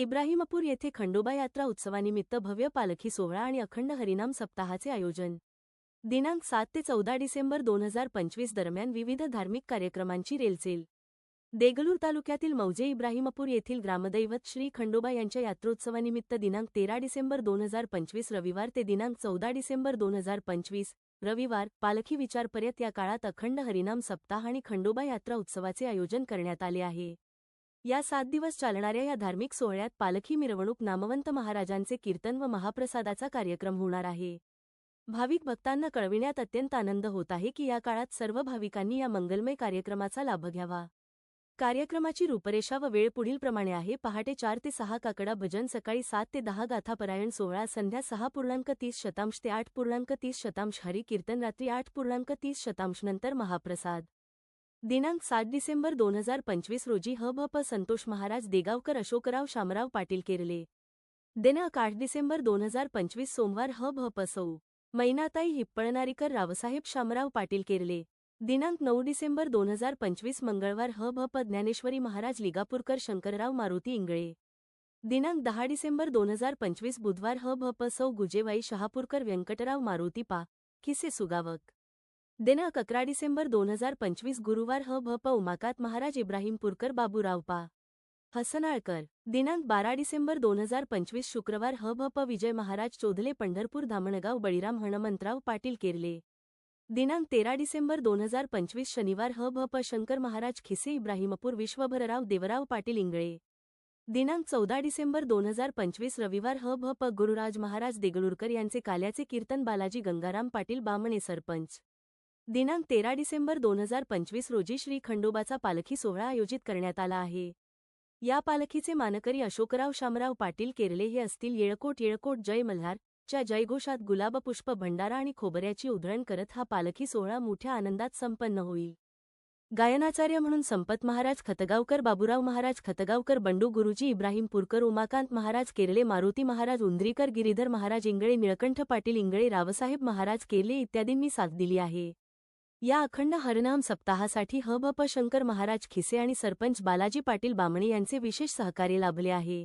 इब्राहिमपूर येथे खंडोबा यात्रा उत्सवानिमित्त भव्य पालखी सोहळा आणि अखंड हरिनाम सप्ताहाचे आयोजन. दिनांक सात ते चौदा डिसेंबर दोन हजार पंचवीस दरम्यान विविध धार्मिक कार्यक्रमांची रेलचेल. देगलूर तालुक्यातील मौजे इब्राहिमपूर येथील ग्रामदैवत श्री खंडोबा यांच्या यात्रोत्सवानिमित्त दिनांक तेरा डिसेंबर दोन हजार पंचवीस रविवार ते दिनांक चौदा डिसेंबर दोन हजार पंचवीस रविवार पालखी विचारपर्यंत या काळात अखंड हरिनाम सप्ताह आणि खंडोबा यात्रा उत्सवाचे आयोजन करण्यात आले आहे. या सात दिवस चालणाऱ्या या धार्मिक सोहळ्यात पालखी मिरवणूक नामवंत महाराजांचे कीर्तन व महाप्रसादाचा कार्यक्रम होणार आहे. भाविक भक्तांना कळविण्यात अत्यंत आनंद होत आहे की या काळात सर्व भाविकांनी या मंगलमय कार्यक्रमाचा लाभ घ्यावा. कार्यक्रमाची रूपरेषा व वेळ पुढीलप्रमाणे आहे. पहाटे चार ते सहा काकडा भजन सकाळी सात ते दहा गाथापरायण सोहळा संध्या सहा पूर्णांक तीस शतांश ते आठ पूर्णांक तीस शतांश हरी कीर्तन रात्री आठ पूर्णांक तीस शतांश नंतर महाप्रसाद. दिनांक सात डिसेंबर दोन हजार पंचवीस रोजी ह भ प संतोष महाराज देगावकर अशोकराव शामराव पाटील केरले. दिनांक आठ डिसेंबर दोन हजार पंचवीस सोमवार ह भ प सौ. मैनाताई हिप्पळनारीकर रावसाहेब शामराव पाटील केरले. दिनांक नऊ डिसेंबर दोन हजार पंचवीस मंगळवार ह भ प ज्ञानेश्वरी महाराज लिगापूरकर शंकरराव मारुती इंगळे. दिनांक दहा डिसेंबर दोन हजार पंचवीस बुधवार ह भ प सौ गुजेवाई शहापूरकर व्यंकटराव मारुती पा खिसे सुगावक. दिनांक अकरा डिसेंबर दोन हजार पंचवीस गुरुवार ह भ प उमाकात महाराज इब्राहिमपूरकर बाबूराव पा हसनाळकर. दिनांक बारा डिसेंबर दोन हजार पंचवीस शुक्रवार ह भ प विजय महाराज चोधले पंढरपूर धामणगाव बळीराम हणमंतराव पाटील केरले. दिनांक तेरा डिसेंबर दोन हजार पंचवीस शनिवार ह भ प शंकर महाराज खिसे इब्राहिमपूर विश्वभरराव देवराव पाटील इंगळे. दिनांक चौदा डिसेंबर दोन हजार पंचवीस रविवार ह भ प गुरुराज महाराज देगलूरकर यांचे काल्याचे कीर्तन बालाजी गंगाराम पाटील बामणे सरपंच. दिनांक तेरा डिसेंबर दोन हजार पंचवीस रोजी श्री खंडोबाचा पालखी सोहळा आयोजित करण्यात आला आहे. या पालखीचे मानकरी अशोकराव शामराव पाटील केरले हे असतील येळकोट येळकोट जय मल्हार च्या जयघोषात गुलाबपुष्प भंडारा आणि खोबऱ्याची उधळण करत हा पालखी सोहळा मोठ्या आनंदात संपन्न होईल. गायनाचार्य म्हणून संपत महाराज खतगावकर बाबुराव महाराज खतगावकर बंडू गुरुजी इब्राहिम पुरकर उमाकांत महाराज केरले मारुती महाराज उंद्रीकर गिरीधर महाराज इंगळे निळकंठ पाटील इंगळे रावसाहेब महाराज केरले इत्यादींनी साथ दिली आहे. या अखंड हरनाम सप्ताहासाठी ह. भ प. शंकर महाराज खिसे आणि सरपंच बालाजी पाटील बामणे यांचे विशेष सहकार्य लाभले आहे.